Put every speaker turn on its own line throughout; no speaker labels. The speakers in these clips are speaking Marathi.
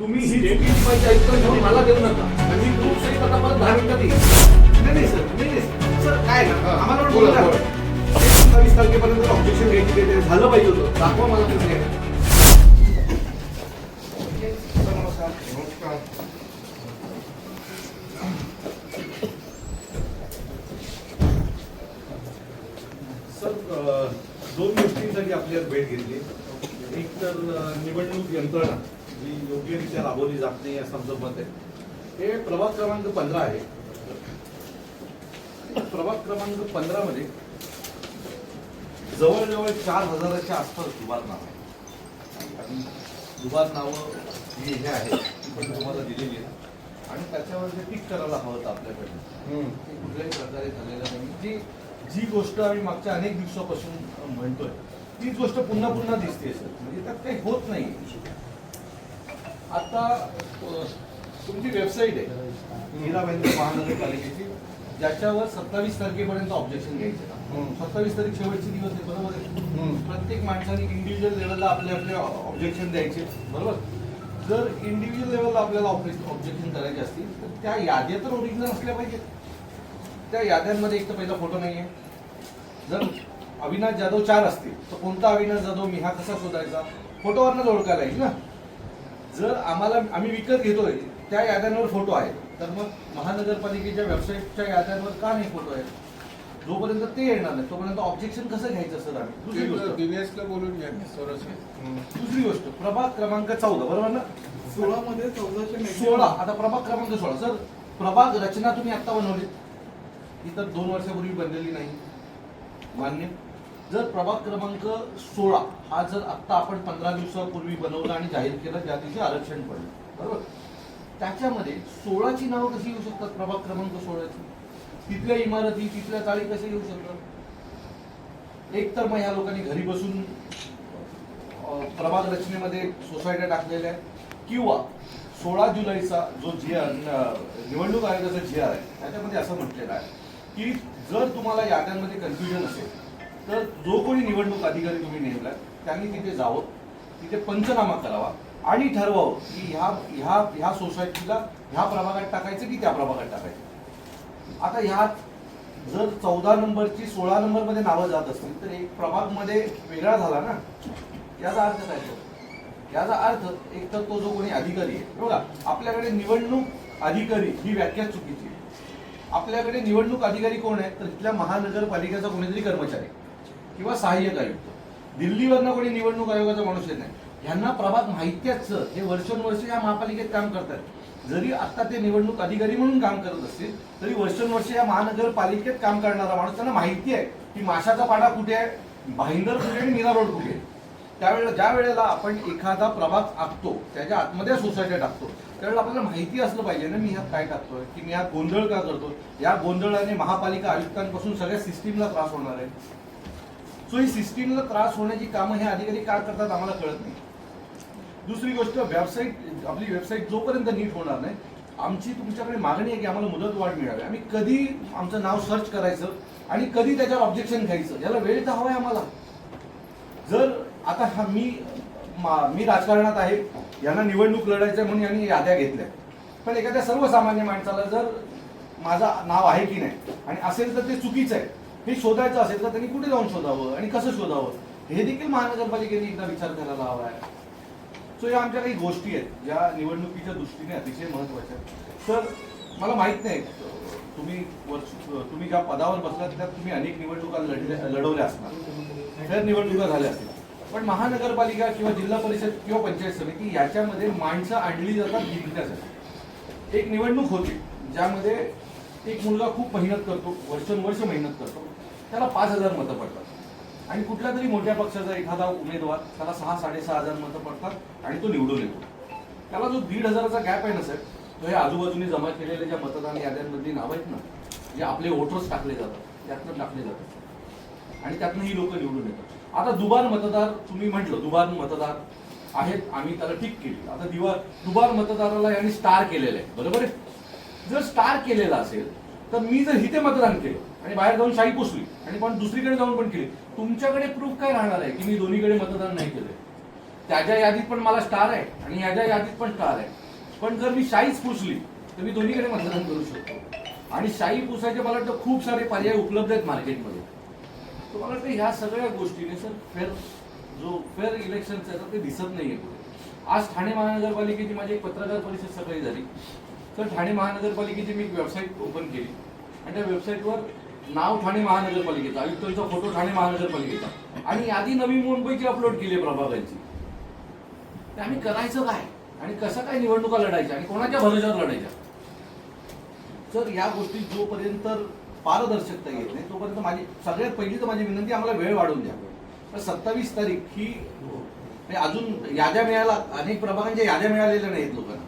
तुम्ही ही माहिती ऐकून घेऊन मला देऊ नका. आणि मी खूप सही आता मला दहा मिनिटात येईल नाही नाही सर नाही सर. काय ना आम्हाला
बोला,
सत्तावीस तारखेपर्यंत ऑब्जेक्शन घ्यायची ते- झालं पाहिजे होतं. दाखवा मला तुम्ही सर दोन गोष्टींसाठी आपली आज भेट घेतली. तर निवडणूक यंत्रणा जी योग्यरित्या राबवली जात नाही असं आमचं मत आहे. हे प्रभाग क्रमांक पंधरा आहे. प्रभाग क्रमांक पंधरा मध्ये जवळजवळ चार हजाराच्या आसपास दुबार नाव आहे. आणि दुबार नावं जी हे आहेत ती पण तुम्हाला दिलेली आहे. आणि त्याच्यावर जे टिक करायला हवं होतं आपल्याकडनं ते कुठल्याही प्रकारे झालेलं नाही. जी जी गोष्ट आम्ही मागच्या अनेक दिवसापासून म्हणतोय तीच गोष्ट पुन्हा पुन्हा दिसते सर. म्हणजे त्यात काही होत नाही. आता तुमची वेबसाईट आहे मीरा भाईंद्र महानगरपालिकेची ज्याच्यावर सत्तावीस तारखेपर्यंत ऑब्जेक्शन घ्यायचं. सत्तावीस तारीख शेवटचे दिवस आहे बरोबर आहे? प्रत्येक माणसाने इंडिव्हिज्युअल लेवलला आपले आपले ऑब्जेक्शन द्यायचे बरोबर? जर इंडिव्हिज्युअल लेवलला आपल्याला ऑब्जेक्शन करायचे असतील तर त्या याद्या तर ओरिजिनल असल्या पाहिजेत. त्या याद्यांमध्ये एक तर पहिला फोटो नाहीये. जर अविनाश जाधव चार असतील तर कोणता अविनाश जाधव मी हा कसा शोधायचा? फोटोवरनंच ओळखायला येईल ना. जर आम्हाला आम्ही विकत घेतोय त्या याद्यांवर फोटो आहेत. तर मग महानगरपालिकेच्या वेबसाईटच्या याद्यांवर का नाही फोटो आहेत? जोपर्यंत ते येणार नाही तोपर्यंत ऑब्जेक्शन कसं घ्यायचं सर आम्ही? दुसरी गोष्ट.
दिनेशला बोलून घ्या.
दुसरी गोष्ट प्रभाग क्रमांक चौदा बरोबर ना?
सोळा मध्ये चौदाशे
सोळा आता प्रभाग क्रमांक सोळा. सर प्रभाग रचना तुम्ही आता बनवली ही तर दोन वर्षापूर्वी बनलेली नाही. मान्य. जर प्रभाग क्रमांक सोळा हा जर आत्ता आपण पंधरा दिवसापूर्वी बनवला आणि जाहीर केलं त्या दिवशी आरक्षण पडलं. बरोबर? त्याच्यामध्ये सोळाची नावं कशी येऊ शकतात? प्रभाग क्रमांक सोळाची. तिथल्या इमारती तिथल्या चाळी कशा येऊ शकतात? एक तर मग ह्या लोकांनी घरी बसून प्रभाग रचनेमध्ये सोसायट्या टाकलेल्या आहेत. किंवा सोळा जुलैचा जो जी निवडणूक आयोगाचा जी आर आहे त्याच्यामध्ये असं म्हटलेलं आहे की जर तुम्हाला याद्यांमध्ये कन्फ्युजन असेल तर जो कोणी निवडणूक अधिकारी तुम्ही नेमला त्यांनी तिथे जावं तिथे पंचनामा करावा आणि ठरवावं की ह्या ह्या ह्या सोसायटीला ह्या प्रभागात टाकायचं की त्या प्रभागात टाकायचं. आता ह्यात जर चौदा नंबरची सोळा नंबरमध्ये नावं जात असतील तर एक प्रभागमध्ये वेगळा झाला ना. याचा अर्थ काय तो? याचा अर्थ एक तर तो जो कोणी अधिकारी आहे बघा आपल्याकडे निवडणूक अधिकारी ही व्याख्या चुकीची आहे. आपल्याकडे निवडणूक अधिकारी कोण आहे? तर इथल्या महानगरपालिकेचा कोणीतरी कर्मचारी किंवा सहाय्यक आयुक्त. दिल्लीवरनं कोणी निवडणूक आयोगाचा माणूस येत नाही. ह्यांना प्रभाग माहितीच हे वर्षानुवर्ष या महापालिकेत काम करतात. जरी आता ते निवडणूक अधिकारी म्हणून काम करत असतील तरी वर्षानुवर्ष या महानगरपालिकेत काम करणारा माणूस त्यांना माहिती आहे की माशाचा पाडा कुठे आहे भाईंदर कुठे आणि मीरा रोड कुठे आहे. त्यावेळेला ज्या वेळेला आपण एखादा प्रभाग आखतो त्याच्या आतमध्ये सोसायटी टाकतो त्यावेळेला आपल्याला माहिती असलं पाहिजे ना मी ह्यात काय टाकतोय की मी हा गोंधळ का करतो या गोंधळाने महापालिका आयुक्तांपासून सगळ्या सिस्टीमला त्रास होणार आहे. सो ही सिस्टीमला त्रास होण्याची कामं हे अधिकारी काय करतात आम्हाला कळत नाही. दुसरी गोष्ट वेबसाईट आपली वेबसाईट जोपर्यंत नीट होणार नाही आमची तुमच्याकडे मागणी आहे की आम्हाला मुदत वाढ मिळावी. आम्ही कधी आमचं नाव सर्च करायचं आणि कधी त्याच्यावर ऑब्जेक्शन घ्यायचं याला वेळ तर हवाय आम्हाला. जर आता हा मी मा- मी राजकारणात आहे यांना निवडणूक लढायचं म्हणून यांनी याद्या घेतल्या. पण एखाद्या सर्वसामान्य माणसाला जर माझं नाव आहे की नाही आणि असेल तर ते चुकीचं आहे. हे शोधायचं असेल तर त्यांनी कुठे जाऊन शोधावं आणि कसं शोधावं? हे देखील महानगरपालिकेने एकदा विचार करायला हवा आहे. सो या आमच्या काही गोष्टी आहेत ज्या निवडणुकीच्या दृष्टीने अतिशय महत्त्वाच्या आहेत. तर मला माहीत नाही तुम्ही वर्ष तुम्ही ज्या पदावर बसलात त्यात तुम्ही अनेक निवडणुका लढल्या लढवल्या असणार. तर निवडणुका झाल्या असतील. पण महानगरपालिका किंवा जिल्हा परिषद किंवा पंचायत समिती याच्यामध्ये माणसं आणली जातात जिंकण्यासाठी. एक निवडणूक होती ज्यामध्ये एक मुलगा खूप मेहनत करतो वर्षानुवर्ष मेहनत करतो. त्याला पाच हजार मतं पडतात. आणि कुठल्या तरी मोठ्या पक्षाचा एखादा उमेदवार त्याला सहा साडेसहा हजार मतं पडतात आणि तो निवडून येतो. त्याला जो दीड हजाराचा गॅप आहे ना सर तो हे आजूबाजूने जमा केलेल्या ज्या मतदान याद्यांमधली नावं आहेत ना जे आपले वोटर्स टाकले जातात त्यातनं टाकले जातात. आणि त्यातनं ही लोक निवडून येतात. आता दुबार मतदार तुम्ही म्हटलं दुबार मतदार आहेत आम्ही त्याला ठीक केली. आता दिवा दुबार मतदाराला यांनी स्टार केलेलं आहे बरोबर आहे? जर स्टार केलेला असेल तर मी जर इथे मतदान केलं आणि बाहेर जाऊन शाही पुसली आणि पण दुसरीकडे जाऊन पण केली तुमच्याकडे प्रूफ काय राहणार आहे की मी दोन्हीकडे मतदान नाही केलंय? त्याच्या यादीत पण मला स्टार आहे आणि याच्या यादीत पण स्टार आहे. पण जर मी शाईच पुसली तर मी दोन्हीकडे मतदान करू शकतो. आणि शाई पुसायचे मला वाटतं खूप सारे पर्याय उपलब्ध आहेत मार्केटमध्ये. तर मला वाटतं ह्या सगळ्या गोष्टीने सर फेअर जो फेअर इलेक्शनचं आहे तर ते दिसत नाहीये आहे आज ठाणे महानगरपालिकेची माझी एक पत्रकार परिषद सकाळी झाली. तर ठाणे महानगरपालिकेची मी एक वेबसाईट ओपन केली. आणि त्या वेबसाईटवर नाव ठाणे महानगरपालिकेचा आयुक्तांचा फोटो ठाणे महानगरपालिकेचा. आणि यादी नवी मुंबईची अपलोड केली आहे प्रभागांची तर आम्ही करायचं काय? आणि कसं काय निवडणुका लढायच्या? आणि कोणाच्या भरोशावर लढायच्या? तर या गोष्टी जोपर्यंत पारदर्शकता येत नाही तोपर्यंत माझी सगळ्यात पहिली तर माझी विनंती आम्हाला वेळ वाढवून द्या. तर सत्तावीस तारीख ही म्हणजे अजून याद्या मिळायला अनेक प्रभागांच्या याद्या मिळालेल्या नाहीत लोकांना.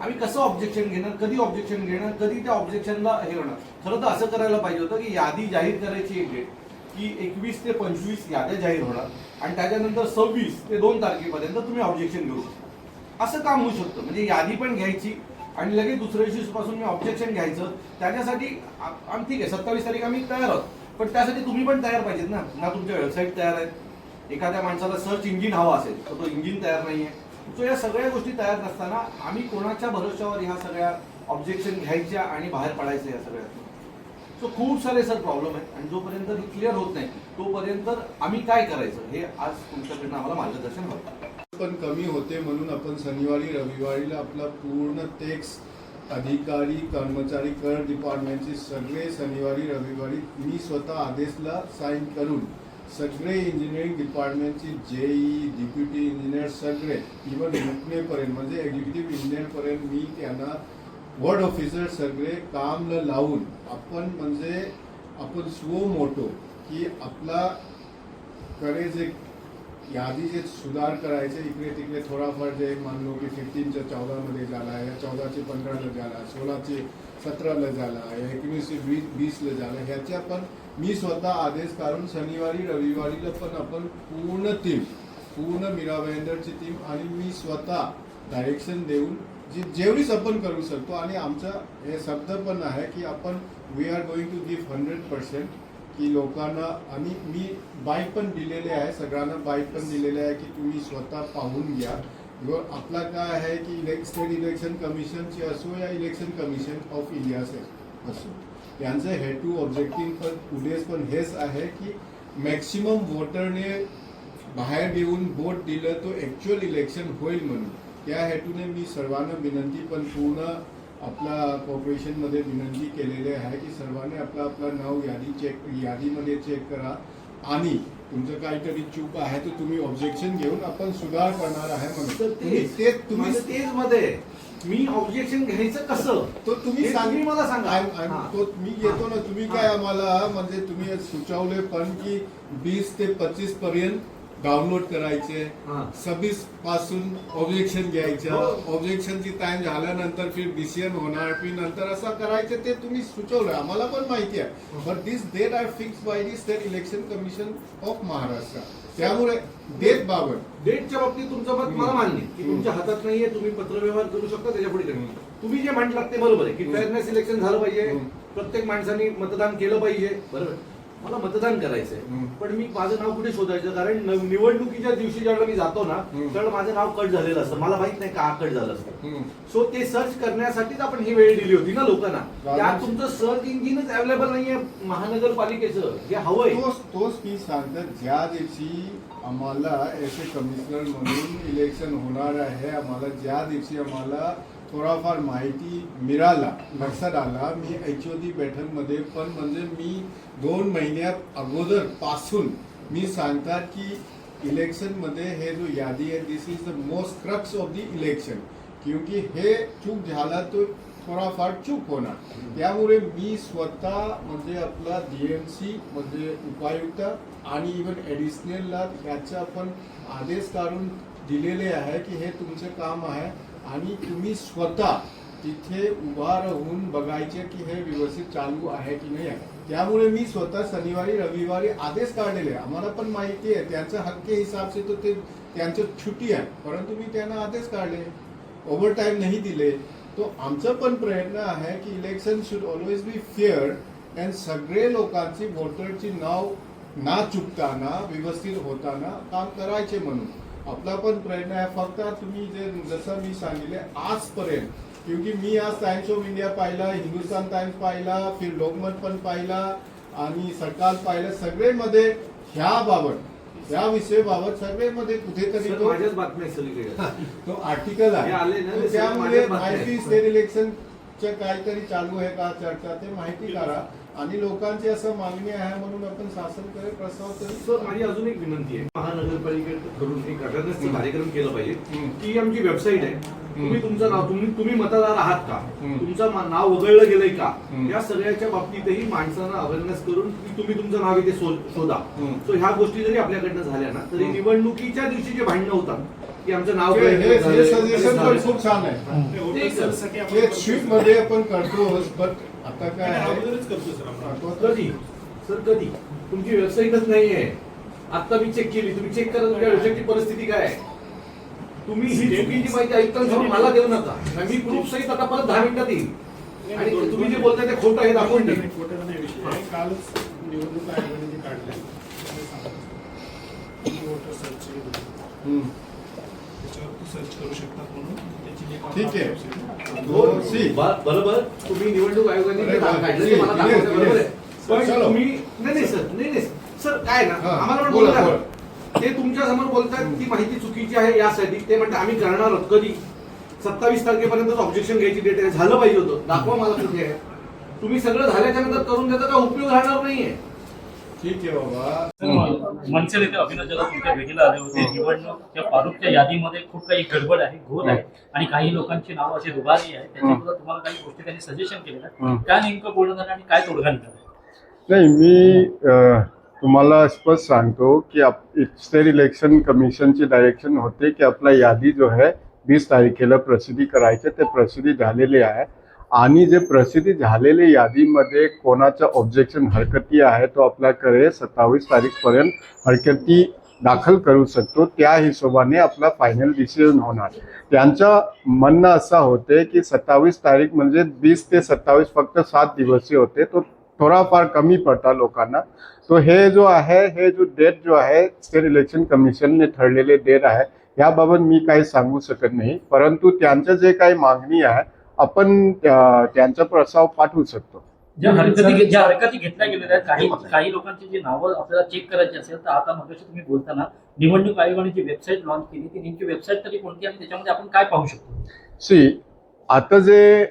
आम्ही कसं ऑब्जेक्शन घेणार कधी ऑब्जेक्शन घेणार कधी त्या ऑब्जेक्शनला हे होणार? खरं तर असं करायला पाहिजे होतं की यादी जाहीर करायची एक डेट की एकवीस ते पंचवीस याद्या जाहीर होणार आणि त्याच्यानंतर सव्वीस ते दोन तारखेपर्यंत तुम्ही ऑब्जेक्शन घेऊ शकता. असं काम होऊ शकतं. म्हणजे यादी पण घ्यायची आणि लगेच दुसऱ्या दिवशीपासून मी ऑब्जेक्शन घ्यायचं. त्याच्यासाठी आम्ही ठीक आहे सत्तावीस तारीख आम्ही तयार आहोत. पण त्यासाठी तुम्ही पण तयार पाहिजेत ना. ना तुमच्या वेबसाईट तयार आहेत. एखाद्या माणसाला सर्च इंजिन हवा असेल तर तो इंजिन तयार नाही आहे सो या सगळ्या गोष्टी तयार नसताना आम्ही कोणाच्या भरोश्यावर ह्या सगळ्या ऑब्जेक्शन घ्यायच्या आणि बाहेर पडायचं या सगळ्यात सो खूप सारे सर प्रॉब्लेम आहेत आणि जोपर्यंत हे क्लिअर होत नाही तोपर्यंत आम्ही काय करायचं? हे आज तुमच्याकडनं आम्हाला मार्गदर्शन होतं
पण कमी होते म्हणून आपण शनिवारी रविवारीला आपला पूर्ण टेक्स अधिकारी कर्मचारी कर डिपार्टमेंटचे सगळे शनिवारी रविवारी मी स्वतः आदेशला साईन करून सगळे इंजिनिअरिंग डिपार्टमेंटचे जेई डिप्युटी इंजिनियर सगळे इवन मुकलेपर्यंत म्हणजे एक्झिक्युटिव्ह इंजिनियरपर्यंत मी त्यांना वर्ड ऑफिसर सगळे कामला लावून आपण म्हणजे आपण स्व मोठो की आपला कडे जे यादी जे सुधार करायचे इकडे तिकडे थोडाफार जे मानलो की फिफ्टीनच्या चौदामध्ये झाला या चौदाचे पंधराला झाला सोळाचे सतराला झाला या एकोणीसशे वीस वीसला झाला ह्याच्या पण मी स्वतः आदेश काढून शनिवारी रविवारीला पण आपण पूर्ण टीम पूर्ण मीरा भाईंदरची टीम आणि मी स्वतः डायरेक्शन देऊन जी जेवढीच आपण करू शकतो आणि आमचा हे शब्द पण आहे की आपण we are going to give hundred percent की लोकांना आणि मी बाईक पण दिलेले आहे सगळ्यांना बाईक पण दिलेले आहे की तुम्ही स्वतः पाहून घ्या. व आपला काय आहे की इलेक् स्टेट इलेक्शन कमिशनची असो या इलेक्शन कमिशन ऑफ इंडिया असो. यांचं हेतू ऑब्जेक्टिव्ह पण पुढेच पण हेच आहे की मॅक्सिमम वोटरने बाहेर येऊन वोट दिलं तो ॲक्च्युअल इलेक्शन होईल म्हणून त्या हेतूने मी सर्वांना विनंती पण पूर्ण आपला कॉर्पोरेशनमध्ये विनंती केलेली आहे की सर्वांनी आपलं आपलं नाव यादी चेक यादीमध्ये चेक करा आणि तुमचं काहीतरी चूक आहे तर तुम्ही ऑब्जेक्शन घेऊन आपण सुधार करणार आहे म्हणून
तर
तुम्ही
ते
ते तुम्ही
माझं तेच मध्ये. मी ऑब्जेक्शन घ्यायचं कसं
तो तुम्ही सांग
तुम्ही मला सांगा.
तो मी येतो ना तुम्ही काय. आम्हाला म्हणजे तुम्ही सुचवले पण की वीस ते पच्चीस पर्यंत डाउनलोड करायचे. सव्वीसपासून ऑब्जेक्शन घ्यायचं. ऑब्जेक्शनची टाइम झाल्यानंतर फिर डिसिजन होणार फिर नंतर असं करायचं ते तुम्ही सुचवलं आम्हाला पण माहिती आहे but this date are fix by the state election commission of Maharashtra त्यामुळे डेट बाबत
डेटच्या बाबतीत तुमचं मत मला मान्य की तुमच्या हातात नाहीये तुम्ही पत्रव्यवहार करू शकता त्याच्या पुढे. तुम्ही जे म्हटलात ते बरोबर आहे की. फेअरनेस इलेक्शन झालं पाहिजे. प्रत्येक माणसाने मतदान केलं पाहिजे बरोबर मला मतदान करायचंय.
हम्म.
पण मी माझं नाव कुठे शोधायचं? कारण न- निवडणुकीच्या दिवशी ज्यावेळेला मी जातो ना
हम्म.
त्यावेळेला माझं नाव कट झालेलं असतं. मला माहीत नाही का कट झालं असतं.
हम्म.
सो ते सर्च करण्यासाठीच आपण ही वेळ दिली होती ना लोकांना. त्यात तुमचं सर्च इंजिनच अवेलेबल नाहीये. महानगरपालिकेचं हे हवंय
तोच तोच मी सांगतो ज्या दिवशी आम्हाला एस ए कमिशनर म्हणून इलेक्शन होणार आहे आम्हाला ज्या दिवशी आम्हाला थोडाफार माहिती मिळाला लक्षात आला. मी एच ओ दी बैठकमध्ये पण म्हणजे मी दोन महिन्यात अगोदरपासून मी सांगतात की इलेक्शनमध्ये हे जो यादी आहे this is the most crux of the election क्योंकि हे चूक झाला तो थोडाफार चूक होणार. त्यामुळे मी स्वतः म्हणजे आपला डी एम सी म्हणजे उपायुक्त आणि इवन ॲडिशनलला याचा आपण आदेश काढून दिलेले आहे की हे तुमचं काम आहे. आणि तुम्ही स्वतः तिथे उभा राहून बघायचे की हे व्यवस्थित चालू आहे की नाही आहे. त्यामुळे मी स्वतः शनिवारी रविवारी आदेश काढलेले आम्हाला पण माहिती आहे त्यांचा हक्के हिसाब से तो ते त्यांचं छुट्टी आहे. परंतु मी त्यांना आदेश काढले ओव्हर टाईम नाही दिले. तो आमचा पण प्रयत्न आहे की election should always be fair and सगळे लोकांची वोटरची नाव ना चुकताना व्यवस्थित होताना काम करायचे म्हणून. आपला पण प्रयत्न आहे. फक्त तुम्ही जे जसं मी सांगितले आजपर्यंत क्योंकि मी आज टाइम्स ऑफ इंडिया पाहिला हिंदुस्तान टाइम्स पाहिला फिर लोकमत पण पाहिला आणि सकाळ पाहिलं सगळेमध्ये ह्या बाबत ह्या विषयाबाबत सगळेमध्ये कुठेतरी तो तो आर्टिकल आहे. त्यामुळे माहिती. स्टेट इलेक्शनच्या काहीतरी चालू आहे का चर्चा ते माहिती करा. आणि लोकांची असं मागणी आहे म्हणून आपण शासनकडे प्रस्ताव
सर
करू
माझी अजून एक विनंती आहे महानगरपालिकेकडून एक अवेअरनेसचा
हम्म.
कार्यक्रम केला पाहिजे. की आमची वेबसाईट आहे तुम्ही तुमचं नाव तुम्ही तुम्ही मतदार आहात का. तुमचं नाव वगळलं गेलंय का. या सगळ्याच्या बाबतीतही माणसांना अवेअरनेस करून की तुम्ही तुमचं नाव इथे शोधा. सो ह्या गोष्टी जरी आपल्याकडनं झाल्या ना तरी. निवडणुकीच्या दिवशी जे भांडणं होतात की आमचं नाव
हे- सजेशन पण. खूप छान आहे
ते सर,
स्वीटमध्ये आपण करतो बट आता काय आहे?
कधी? सर कधी? तुमची वेबसाईटच नाही आहे आता मी चेक केली. तुम्ही चेक करा तुमच्या वेबसाईटची परिस्थिती काय आहे? तुम्ही ही चुकीची माहिती आयुक्तांसमोर मला देऊ नका. मी प्रूफ सहित आता परत दहा मिनिटात येईल आणि तुम्ही जे बोलताय ते खोटं आहे दाखवून देईल
खोटं नाही विषय आहे. कालच निवडणूक आयोगाने जे. तुम्ही वोटर सर्च सर्च करू शकतात म्हणून त्याची
ठीक आहे.
आहे.
हो, सी.
ब- बरोबर तुम्ही निवडणूक आयोगाने जे काढलं ते मला. बरोबर आहे पण
चलो.
तुम्ही नाही नाही सर नाही नाही सर काय ना
हा,
आम्हाला पण
बोला,
बोलू द्या.
बोला.
ते तुमच्यासमोर बोलतात ती माहिती चुकीची आहे यासाठी ते म्हणतात आम्ही करणार आहोत कधी सत्तावीस तारखेपर्यंत ऑब्जेक्शन घ्यायची डेट आहे झालं पाहिजे होतं दाखवा मला कुठे आहे तुम्ही सगळं झाल्याच्यानंतर करून देता का उपयोग राहणार नाहीये
ठीक आहे बाबा
तर मनसे नेते अभिनव जगत तुमच्या भेटीला आले होते. यादीमध्ये खूप काही गडबड आहे घोर आहे आणि काही लोकांची नावं अशी दुबारी आहे त्याच्याबद्दल तुम्हाला काही गोष्टी त्यांनी सजेशन केलेल्या काय नेमकं बोलणं झालं आणि काय तोडगा निघाला?
नाही मी तुम्हाला स्पष्ट सांगतो की स्टेट इलेक्शन कमिशनची डायरेक्शन होते की आपला यादी जो आहे वीस तारखेला प्रसिद्धी करायचे. ते प्रसिद्धी झालेले आहे. आणि जे प्रसिद्धी झालेले यादीमध्ये कोणाचं ऑब्जेक्शन हरकती आहे तो आपल्याकडे सत्तावीस तारीखपर्यंत हरकती दाखल करू शकतो. त्या हिशोबाने आपला फायनल डिसिजन होणार. त्यांचं म्हणणं असं होते की सत्तावीस तारीख म्हणजे वीस ते सत्तावीस फक्त सात दिवसीय होते. तो थोडाफार कमी पडता लोकांना. तो हे जो आहे हे जो डेट जो आहे स्टेट इलेक्शन कमिशनने ठरलेले डेट आहे. याबाबत मी काही सांगू शकत नाही. परंतु त्यांचं जे काही मागणी आहे आपण त्यांचा प्रस्ताव पाठवू शकतो.
ज्या हरकती ज्या हरकती घेतल्या गेलेल्या आहेत काही काही लोकांची जी नावं आपल्याला चेक करायची असेल तर आता मगाशी तुम्ही बोलताना निवडणूक आयोगाने जी वेबसाईट लॉन्च केली ती नेमकी वेबसाईट तरी कोणती आणि त्याच्यामध्ये आपण काय पाहू शकतो?
सी आता जे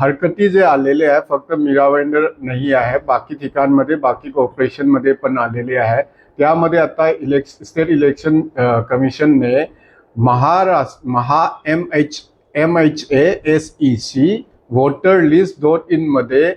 हरकती जे आलेले आहे फक्त मिरावेंडर नाही आहे बाकी ठिकाणमध्ये बाकी कॉर्पोरेशनमध्ये पण आलेले आहे. त्यामध्ये आता इलेक्श state election कमिशनने Maharashtra Maha M H M H A S E C voter list dot इनमध्ये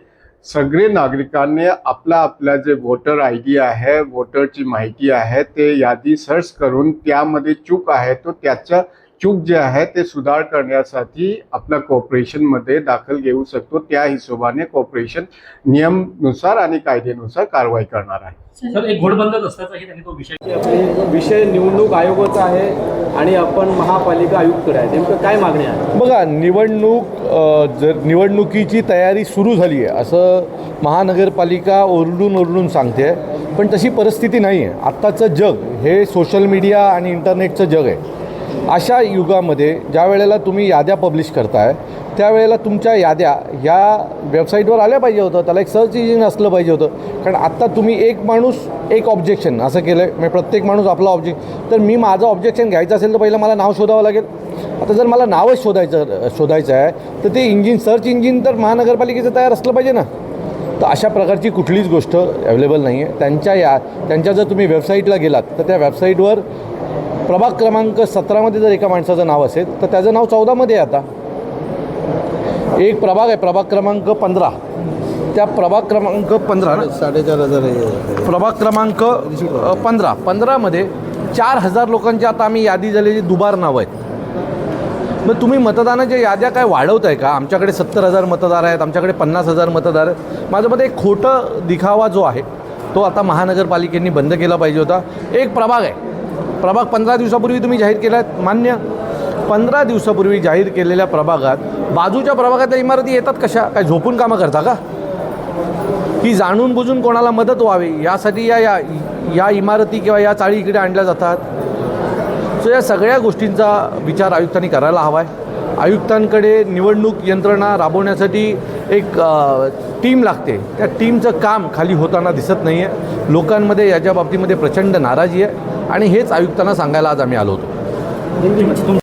सगळे नागरिकांनी आपला आपला जे वोटर आय डी आहे वोटरची माहिती आहे ते यादी सर्च करून त्यामध्ये चूक आहे तो त्याचं चूक जे आहे ते सुधार करण्यासाठी आपल्या कॉर्पोरेशनमध्ये दाखल घेऊ शकतो. त्या हिशोबाने कॉर्पोरेशन नियमनुसार आणि कायद्यानुसार कारवाई करणार आहे.
विषय
आपले विषय निवडणूक आयोगाचा आहे आणि आपण महापालिका आयुक्तकडे आहे. नेमकं काय मागणी आहे?
बघा निवडणूक जर निवडणुकीची तयारी सुरू झाली आहे असं महानगरपालिका ओरडून ओरडून सांगते पण तशी परिस्थिती नाही आहे आत्ताचं जग हे सोशल मीडिया आणि इंटरनेटचं जग आहे. अशा युगामध्ये ज्या वेळेला तुम्ही याद्या पब्लिश करताय त्यावेळेला तुमच्या याद्या ह्या वेबसाईटवर आल्या पाहिजे होतं त्याला एक सर्च इंजिन असलं पाहिजे होतं. कारण आत्ता तुम्ही एक माणूस एक ऑब्जेक्शन असं केलं आहे म्हणजे प्रत्येक माणूस आपला ऑब्जेक्ट तर मी माझं ऑब्जेक्शन घ्यायचं असेल तर पहिलं मला नाव शोधावं लागेल. आता जर मला नावच शोधायचं शोधायचं आहे तर ते इंजिन सर्च इंजिन तर महानगरपालिकेचं तयार असलं पाहिजे ना. तर अशा प्रकारची कुठलीच गोष्ट अवेलेबल नाही आहे त्यांच्या या त्यांच्या जर तुम्ही वेबसाईटला गेलात तर त्या वेबसाईटवर प्रभाग क्रमांक सतरामध्ये जर एका माणसाचं नाव असेल तर त्याचं नाव चौदामध्ये आहे आता. एक प्रभाग आहे प्रभाग क्रमांक पंधरा. त्या प्रभाग क्रमांक पंधरा
साडेचार हजार
प्रभाग क्रमांक पंधरा. पंधरामध्ये चार हजार लोकांची आता आम्ही यादी झालेली दुबार नावं आहेत. मग तुम्ही मतदानाच्या याद्या काय वाढवताय का? आमच्याकडे सत्तर हजार मतदार आहेत आमच्याकडे पन्नास हजार मतदार आहेत. माझं मते एक खोटं दिखावा जो आहे तो आता महानगरपालिकेने बंद केला पाहिजे होता. एक प्रभाग आहे. प्रभाग पंधरा दिवसापूर्वी तुम्ही जाहीर केला मान्य. पंधरा दिवसापूर्वी जाहीर केलेल्या प्रभागात बाजूच्या प्रभागातल्या इमारती येतात कशा? काय झोपून कामं करता का? ही जाणून बुजून कोणाला मदत व्हावी? यासाठी या या या इमारती किंवा या चाळी इकडे आणल्या जातात.
सो या सगळ्या गोष्टींचा विचार आयुक्तांनी करायला हवा आहे आयुक्तांकडे निवडणूक यंत्रणा राबवण्यासाठी एक टीम लागते. त्या टीमचं काम खाली होताना दिसत नाही आहे लोकांमध्ये याच्या बाबतीमध्ये प्रचंड नाराजी आहे. आणि हेच आयुक्तांना सांगायला आज आम्ही आलो होतो.